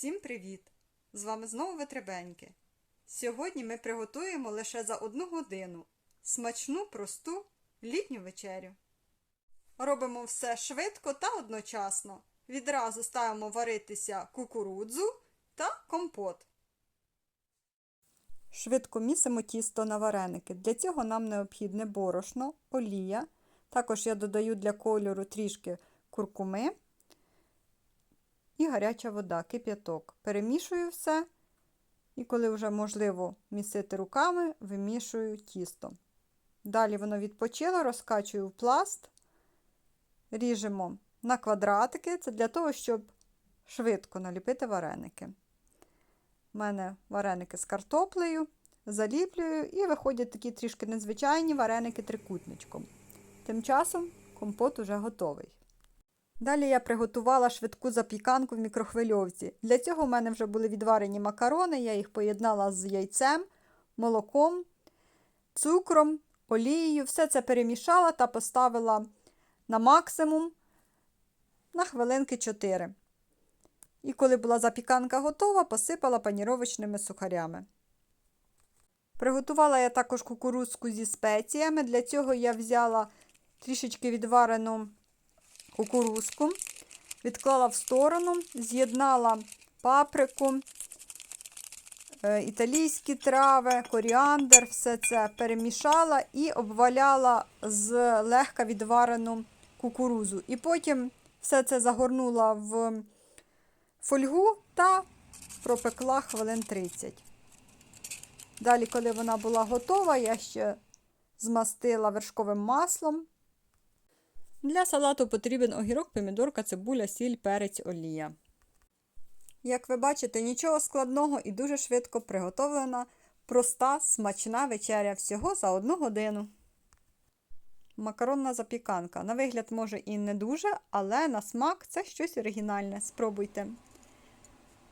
Всім привіт! З вами знову Витребеньки. Сьогодні ми приготуємо лише за одну годину смачну, просту літню вечерю. Робимо все швидко та одночасно. Відразу ставимо варитися кукурудзу та компот. Швидко місимо тісто на вареники. Для цього нам необхідне борошно, олія. Також я додаю для кольору трішки куркуми і гаряча вода, кип'яток. Перемішую все. І коли вже можливо місити руками, вимішую тісто. Далі воно відпочило, розкачую в пласт, ріжемо на квадратики. Це для того, щоб швидко наліпити вареники. У мене вареники з картоплею, заліплюю і виходять такі трішки незвичайні вареники трикутничком. Тим часом компот уже готовий. Далі я приготувала швидку запіканку в мікрохвильовці. Для цього в мене вже були відварені макарони, я їх поєднала з яйцем, молоком, цукром, олією. Все це перемішала та поставила на максимум на хвилинки 4. І коли була запіканка готова, посипала паніровочними сухарями. Приготувала я також кукурудзку зі спеціями. Для цього я взяла трішечки відварену кукурузку, відклала в сторону, з'єднала паприку, е, італійські трави, коріандр, все це перемішала і обваляла з легко відварену кукурузу. І потім все це загорнула в фольгу та пропекла хвилин 30. Далі, коли вона була готова, я ще змастила вершковим маслом. Для салату потрібен огірок, помідорка, цибуля, сіль, перець, олія. Як ви бачите, нічого складного і дуже швидко приготовлена проста, смачна вечеря всього за одну годину. Макаронна запіканка. На вигляд, може і не дуже, але на смак це щось оригінальне. Спробуйте.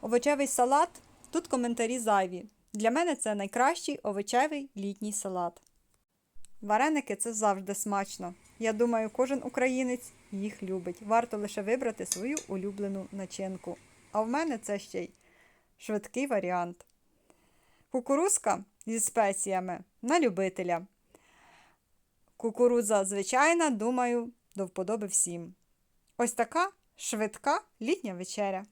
Овочевий салат. Тут коментарі зайві. Для мене це найкращий овочевий літній салат. Вареники це завжди смачно. Я думаю, кожен українець їх любить. Варто лише вибрати свою улюблену начинку. А в мене це ще й швидкий варіант. Кукурузка зі спеціями на любителя. Кукурудза звичайна, думаю, до вподоби всім. Ось така швидка літня вечеря.